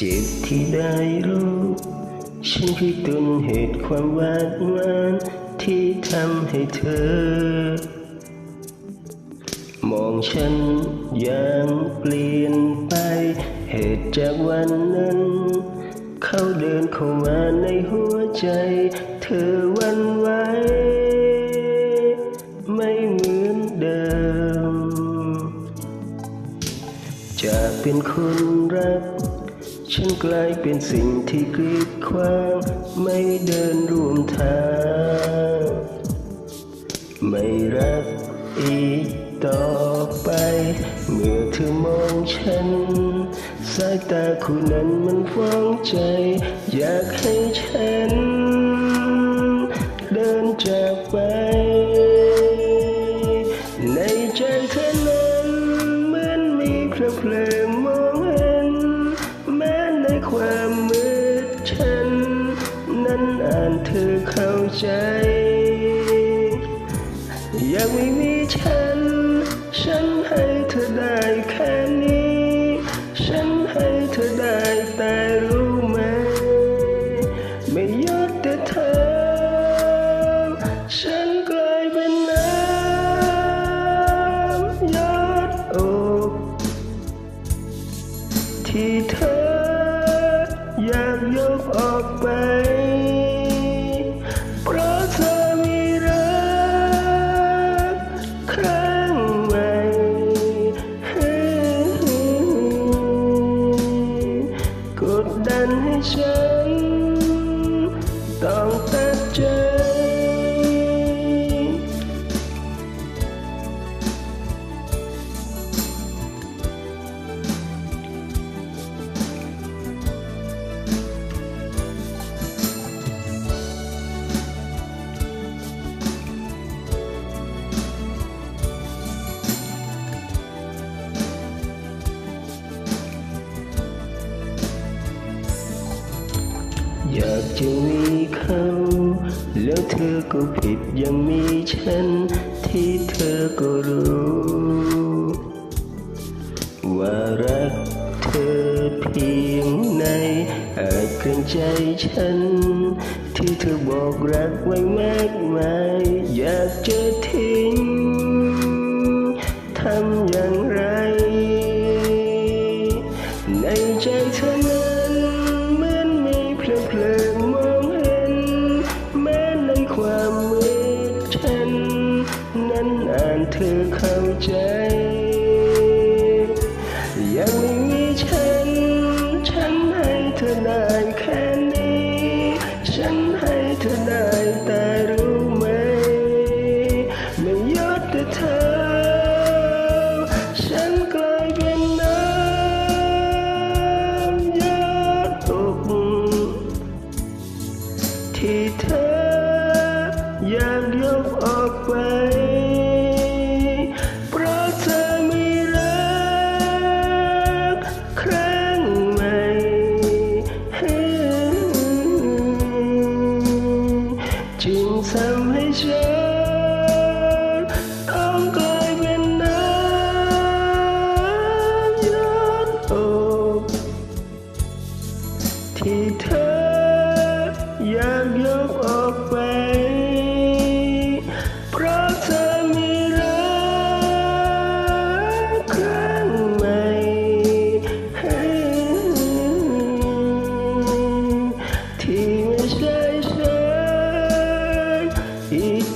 เจ็บที่ได้รู้ฉันคือต้นเหตุความหวาดหวานที่ทำให้เธอ มองฉันอย่างเปลี่ยนไป เหตุจากวันนั้น เขาเดินเข้ามาในหัวใจ เธอวันไหวไม่เหมือนเดิมจากเป็นคน ฉันกลายเป็นสิ่งที่กรีดควางไม่เดินร่วมทาง ไม่รักอีกต่อไป เมื่อเธอมองฉัน สายตาคู่นั้นมันฟ้องใจ อยากให้ฉัน อเธอเข้าใจอยากไม่มีฉัน ฉันให้ ดั จะมีเขาแล้วเธอก็ผิดยังมีฉัน ที่เธอก็รู้ ว่ารักเธอเพียงในอาจเกรงใจฉัน ที่เธอบอกรักไว้มากมายอยากเจอ เข้าใจ ยังไม่มีฉัน ฉันให้เธอได้แค่นี้ ฉันให้เธอได้แต่รู้ไหม ไม่ยอดแต่เธอ ฉันกลายเป็นน้ำยอดอกที่เธออยากยกออกไป It's